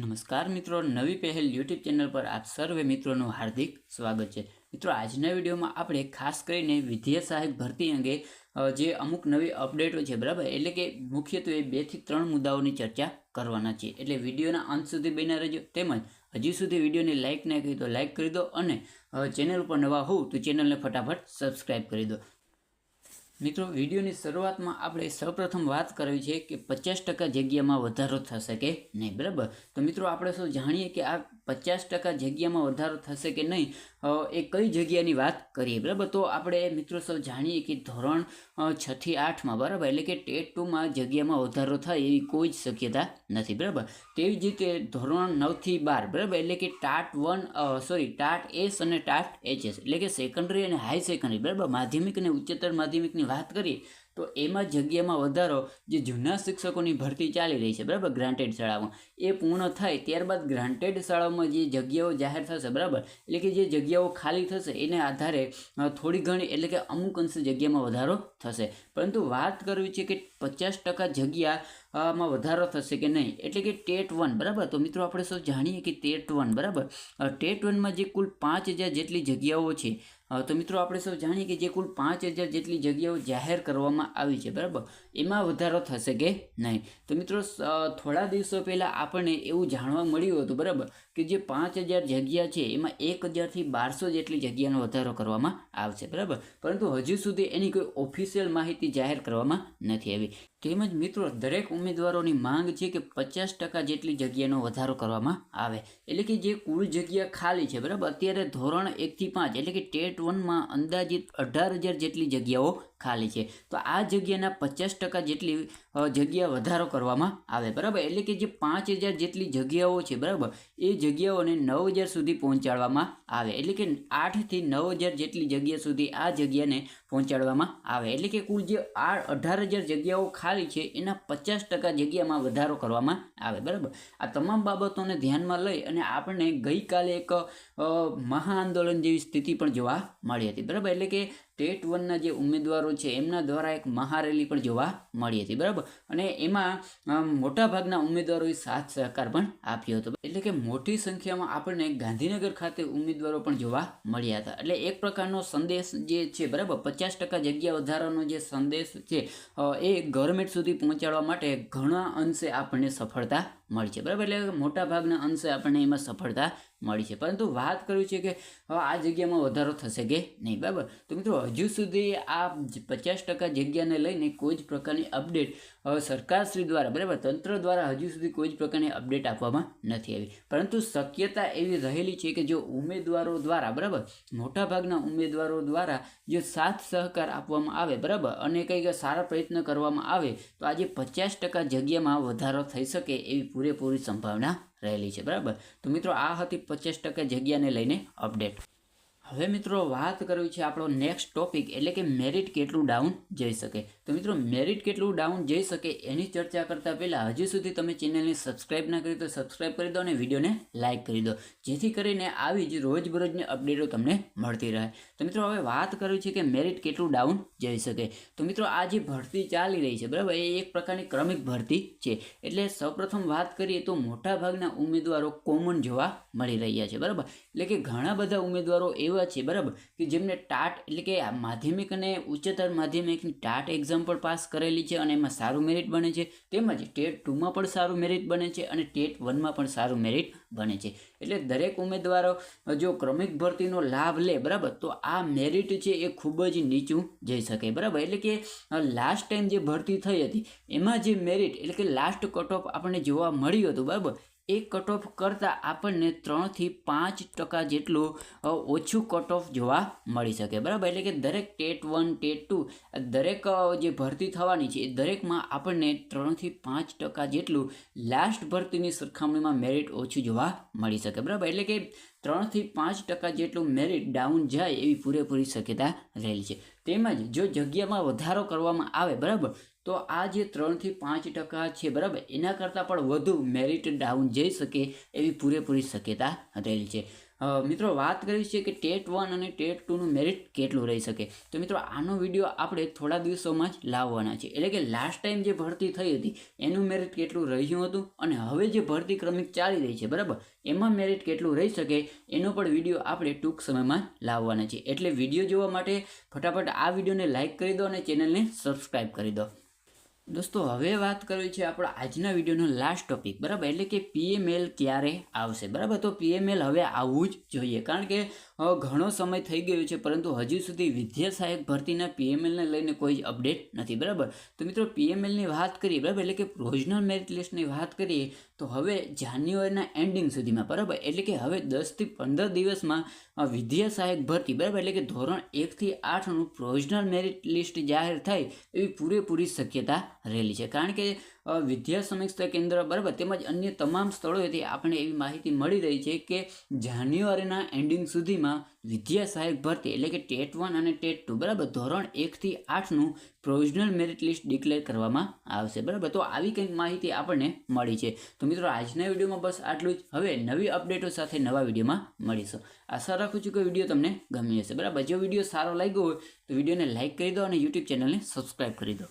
નમસ્કાર મિત્રો, નવી પહેલ યુટ્યુબ ચેનલ પર આપ સર્વે મિત્રોનું હાર્દિક સ્વાગત છે. મિત્રો, આજના વિડીયોમાં આપણે ખાસ કરીને વિદ્યા સહાયક ભરતી અંગે જે અમુક નવી અપડેટો છે, બરાબર? એટલે કે મુખ્યત્વે બેથી ત્રણ મુદ્દાઓની ચર્ચા કરવાના છે. એટલે વિડીયોના અંત સુધી બન્યા રહેજો. તેમજ હજી સુધી વિડીયોને લાઇક ના કરી તો લાઇક કરી દો અને ચેનલ ઉપર નવા હોવ તો ચેનલને ફટાફટ સબસ્ક્રાઇબ કરી દો. મિત્રો, વિડીયોની શરૂઆતમાં આપણે સૌપ્રથમ વાત કરવી છે કે પચાસ ટકા જગ્યામાં વધારો થશે કે નહીં, બરાબર? તો મિત્રો, આપણે શું જાણીએ કે આ પચાસ ટકા જગ્યામાં વધારો થશે કે નહીં એ કઈ જગ્યાની વાત કરીએ? બરાબર? તો આપણે મિત્રો સૌ જાણીએ કે ધોરણ અ, છ થી આઠમાં બરાબર? એટલે કે ટેટ ટુમાં જગ્યામાં વધારો થાય એવી કોઈ જ શક્યતા નથી બરાબર? તેવી જ રીતે ધોરણ નવથી બાર બરાબર? એટલે કે TAT one sorry TAT S અને ટાટ એચએસ એટલે કે સેકન્ડરી અને હાઈ સેકન્ડરી બરાબર? માધ્યમિક અને ઉચ્ચતર માધ્યમિકની વાત કરીએ તો એમાં જગ્યામાં વધારો જે જૂના શિક્ષકોની ભરતી ચાલી રહી છે, બરાબર? ગ્રાન્ટેડ શાળામાં. એ પૂર્ણ થાય ત્યારબાદ ગ્રાન્ટેડ શાળાઓમાં જે જગ્યાઓ જાહેર થશે, બરાબર? એટલે કે જે જગ્યાઓ ખાલી થશે, એને આધારે થોડી ઘણી એટલે કે અમુક અંશે જગ્યામાં વધારો થશે. પરંતુ વાત કરવી છે કે પચાસ ટકા જગ્યા માં વધારો થશે કે નહીં? એટલે કે ટેટ વન, બરાબર? તો મિત્રો આપણે સૌ જાણીએ કે ટેટ વન, બરાબર? ટેટ વનમાં જે કુલ પાંચ હજાર જેટલી જગ્યાઓ છે તો મિત્રો આપણે સૌ જાણીએ કે જે કુલ પાંચ હજાર જેટલી જગ્યાઓ જાહેર કરવામાં આવી છે, બરાબર? એમાં વધારો થશે કે નહીં? તો મિત્રો થોડા દિવસો પહેલાં આપણને એવું જાણવા મળ્યું હતું, બરાબર? કે જે પાંચ હજાર જગ્યા છે, એમાં એક હજારથી બારસો જેટલી જગ્યાનો વધારો કરવામાં આવશે, બરાબર? પરંતુ હજુ સુધી એની કોઈ ઓફિશિયલ માહિતી જાહેર કરવામાં નથી આવી. તેમજ મિત્રો, દરેક ઉમેદવારોની માંગ છે કે પચાસ ટકા જેટલી જગ્યાનો વધારો કરવામાં આવે. એટલે કે જે કુલ જગ્યા ખાલી છે, બરાબર? અત્યારે ધોરણ એકથી પાંચ, એટલે કે ટેટ વનમાં અંદાજિત અઢાર હજાર જેટલી જગ્યાઓ ખાલી છે. તો આ જગ્યાના પચાસ ટકા જેટલી જગ્યા વધારો કરવામાં આવે. બરાબર? એટલે કે જે પાંચ હજાર જેટલી જગ્યાઓ છે, બરાબર? એ જગ્યાઓને નવ હજાર સુધી પહોંચાડવામાં આવે. એટલે કે આઠથી નવ હજાર જેટલી જગ્યા સુધી આ જગ્યાને પહોંચાડવામાં આવે. એટલે કે કુલ જે આ અઢાર હજાર જગ્યાઓ ખાલી છે, એના પચાસ ટકા જગ્યામાં વધારો કરવામાં આવે. બરાબર? આ તમામ બાબતોને ધ્યાનમાં લઈ અને આપણને ગઈકાલે એક મહાઆંદોલન જેવી સ્થિતિ પણ જોવા મળી હતી. બરાબર? એટલે કે ટેટ વનના જે ઉમેદવારો છે, એમના દ્વારા એક મહારેલી પણ જોવા મળી હતી. બરાબર? અને એમાં મોટાભાગના ઉમેદવારોએ સાથ સહકાર પણ આપ્યો હતો. એટલે કે મોટી સંખ્યામાં આપણને ગાંધીનગર ખાતે ઉમેદવારો પણ જોવા મળ્યા હતા. એટલે એક પ્રકારનો સંદેશ જે છે, બરાબર? પચાસ ટકા જગ્યા વધારાનો જે સંદેશ છે એ ગવર્મેન્ટ સુધી પહોંચાડવા માટે ઘણા અંશે આપણને સફળતા મળી છે. બરાબર? એટલે મોટાભાગના અંશે આપણને એમાં સફળતા મળી છે. પરંતુ વાત કરવી છે કે હવે આ જગ્યામાં વધારો થશે કે નહીં? બરાબર? તો મિત્રો, હજુ સુધી આ પચાસ ટકા જગ્યાને લઈને કોઈ જ પ્રકારની અપડેટ સરકારશ્રી દ્વારા, બરાબર? તંત્ર દ્વારા હજુ સુધી કોઈ જ પ્રકારની અપડેટ આપવામાં નથી આવી. પરંતુ શક્યતા એવી રહેલી છે કે જો ઉમેદવારો દ્વારા, બરાબર? મોટાભાગના ઉમેદવારો દ્વારા જો સાથ સહકાર આપવામાં આવે, બરાબર? અને કંઈક સારા પ્રયત્ન કરવામાં આવે, તો આજે પચાસ ટકા જગ્યામાં વધારો થઈ શકે એવી પૂરેપૂરી સંભાવના રહેલી છે બરાબર? તો મિત્રો આ હતી પચાસ ટકા જગ્યાને લઈને અપડેટ હવે મિત્રો વાત કરવી છે આપણો નેક્સ્ટ ટોપિક એટલે કે મેરિટ કેટલું ડાઉન જઈ શકે. તો મિત્રો મેરિટ કેટલું ડાઉન જઈ શકે એની ચર્ચા કરતાં પહેલાં હજુ સુધી તમે ચેનલને સબસ્ક્રાઇબ ના કરી તો સબસ્ક્રાઇબ કરી દો અને વિડીયોને લાઇક કરી દો. જેથી કરીને આવી જ રોજબરોજની અપડેટો તમને મળતી રહે. તો મિત્રો, હવે વાત કરવી છે કે મેરિટ કેટલું ડાઉન જઈ શકે. તો મિત્રો, આ જે ભરતી ચાલી રહી છે, બરાબર? એ એક પ્રકારની ક્રમિક ભરતી છે. એટલે સૌપ્રથમ વાત કરીએ તો મોટાભાગના ઉમેદવારો કોમન જોવા મળી રહ્યા છે, બરાબર? એટલે કે ઘણા બધા ઉમેદવારો એવા છે, બરાબર? કે જેમને ટાટ, એટલે કે માધ્યમિક અને ઉચ્ચતર માધ્યમિકની ટાટ એક્ઝામ પણ પાસ કરેલી છે અને એમાં સારું મેરિટ બને છે. તેમજ ટેટ ટુમાં પણ સારું મેરિટ બને છે અને ટેટ વનમાં પણ સારું મેરિટ બને છે. એટલે દરેક ઉમેદવારો જો ક્રમિક ભરતીનો લાભ લે, બરાબર? તો આ મેરિટ છે એ ખૂબ જ નીચું જઈ શકે, બરાબર? એટલે કે લાસ્ટ ટાઈમ જે ભરતી થઈ હતી, એમાં જે મેરિટ, એટલે કે લાસ્ટ કટ ઓફ આપણને જોવા મળ્યું હતું, બરાબર? એ કટ ઓફ કરતાં આપણને ત્રણથી પાંચ ટકા જેટલું ઓછું કટ ઓફ જોવા મળી શકે. બરાબર? એટલે કે દરેક ટેટ વન, ટેટ ટુ દરેક જે ભરતી થવાની છે, એ દરેકમાં આપણને ત્રણથી પાંચ ટકા જેટલું લાસ્ટ ભરતીની સરખામણીમાં મેરિટ ઓછું જોવા મળી શકે. બરાબર? એટલે કે ત્રણથી પાંચ ટકા જેટલું મેરિટ ડાઉન જાય એવી પૂરેપૂરી શક્યતા રહેલી છે. તેમજ જો જગ્યામાં વધારો કરવામાં આવે, બરાબર? તો આ જે ત્રણથી પાંચ ટકા છે, બરાબર? એના કરતાં પણ વધુ મેરિટ ડાઉન જઈ શકે એવી પૂરેપૂરી શક્યતા રહેલી છે. મિત્રો વાત કરી છે કે ટેટ વન અને ટેટ ટુનું મેરિટ કેટલું રહી શકે? તો મિત્રો આનો વીડિયો આપણે થોડા દિવસોમાં જ લાવવાના છે. એટલે કે લાસ્ટ ટાઈમ જે ભરતી થઈ હતી, એનું મેરિટ કેટલું રહ્યું હતું અને હવે જે ભરતી ક્રમિક ચાલી રહી છે, બરાબર? એમાં મેરિટ કેટલું રહી શકે, એનો પણ વીડિયો આપણે ટૂંક સમયમાં લાવવાના છે. એટલે વીડિયો જોવા માટે ફટાફટ આ વિડીયોને લાઇક કરી દો અને ચેનલને સબસ્ક્રાઈબ કરી દો. દોસ્તો, હવે વાત કરવી છે આપણા આજના વિડીયોનો લાસ્ટ ટોપિક બરાબર? એટલે કે પીએમએલ ક્યારે આવશે, બરાબર? તો પીએમએલ હવે આવવું જ જોઈએ, કારણ કે ઘણો સમય થઈ ગયો છે, પરંતુ હજુ સુધી વિદ્યા સહાયક ભરતીના પીએમએલને લઈને કોઈ જ અપડેટ નથી, બરાબર? તો મિત્રો પીએમએલની વાત કરીએ, બરાબર? એટલે કે પ્રોવિઝનલ મેરિટ લિસ્ટની વાત કરીએ તો હવે જાન્યુઆરીના એન્ડિંગ સુધીમાં, બરાબર? એટલે કે હવે દસથી પંદર દિવસમાં વિદ્યા સહાયક ભરતી, બરાબર? એટલે કે ધોરણ એકથી આઠનું પ્રોવિઝનલ મેરિટ લિસ્ટ જાહેર થાય એવી પૂરેપૂરી શક્યતા રહેલી છે. કારણ કે વિદ્યા સમીક્ષા કેન્દ્ર, બરાબર, તેમજ અન્ય તમામ સ્થળોએથી આપણે એવી માહિતી મળી રહી છે કે જાન્યુઆરીના એન્ડિંગ સુધીમાં વિદ્યા સહાયક ભરતી એટલે કે ટેટ વન અને ટેટ ટુ, બરાબર, ધોરણ એકથી આઠનું પ્રોવિઝનલ મેરિટ લિસ્ટ ડિક્લેર કરવામાં આવશે, બરાબર. તો આવી કંઈક માહિતી આપણને મળી છે. તો મિત્રો, આજના વિડીયોમાં બસ આટલું જ. હવે નવી અપડેટો સાથે નવા વિડીયોમાં મળીશું. આશા રાખું છું કે વીડિયો તમને ગમી હશે, બરાબર. જો વીડિયો સારો લાગ્યો હોય તો વિડીયોને લાઇક કરી દો અને યુટ્યુબ ચેનલને સબસ્ક્રાઈબ કરી દો.